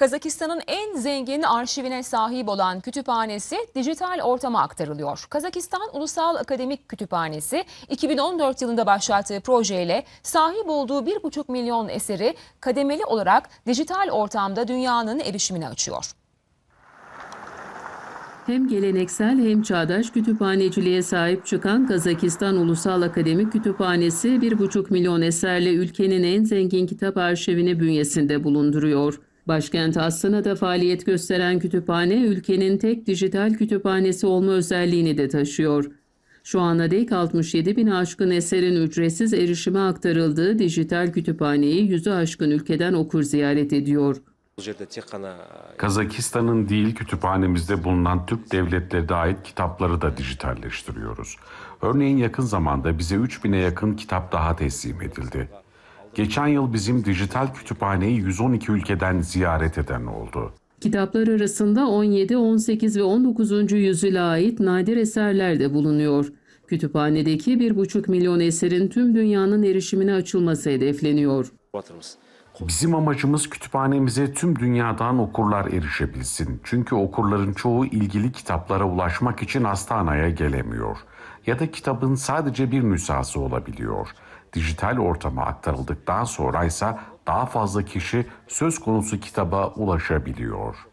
Kazakistan'ın en zengin arşivine sahip olan kütüphanesi dijital ortama aktarılıyor. Kazakistan Ulusal Akademik Kütüphanesi 2014 yılında başlattığı projeyle sahip olduğu 1,5 milyon eseri kademeli olarak dijital ortamda dünyanın erişimine açıyor. Hem geleneksel hem çağdaş kütüphaneciliğe sahip çıkan Kazakistan Ulusal Akademik Kütüphanesi 1,5 milyon eserle ülkenin en zengin kitap arşivini bünyesinde bulunduruyor. Başkent Astana'da faaliyet gösteren kütüphane ülkenin tek dijital kütüphanesi olma özelliğini de taşıyor. Şu ana dek 67 bin aşkın eserin ücretsiz erişime aktarıldığı dijital kütüphaneyi yüzü aşkın ülkeden okur ziyaret ediyor. Kazakistan'ın değil kütüphanemizde bulunan Türk devletlerine ait kitapları da dijitalleştiriyoruz. Örneğin yakın zamanda bize 3000'e yakın kitap daha teslim edildi. Geçen yıl bizim dijital kütüphaneyi 112 ülkeden ziyaret eden oldu. Kitaplar arasında 17, 18 ve 19. yüzyıla ait nadir eserler de bulunuyor. Kütüphanedeki 1,5 milyon eserin tüm dünyanın erişimine açılması hedefleniyor. Batırımız. Bizim amacımız kütüphanemize tüm dünyadan okurlar erişebilsin. Çünkü okurların çoğu ilgili kitaplara ulaşmak için hastaneye gelemiyor. Ya da kitabın sadece bir nüshası olabiliyor. Dijital ortama aktarıldıktan sonra ise daha fazla kişi söz konusu kitaba ulaşabiliyor.''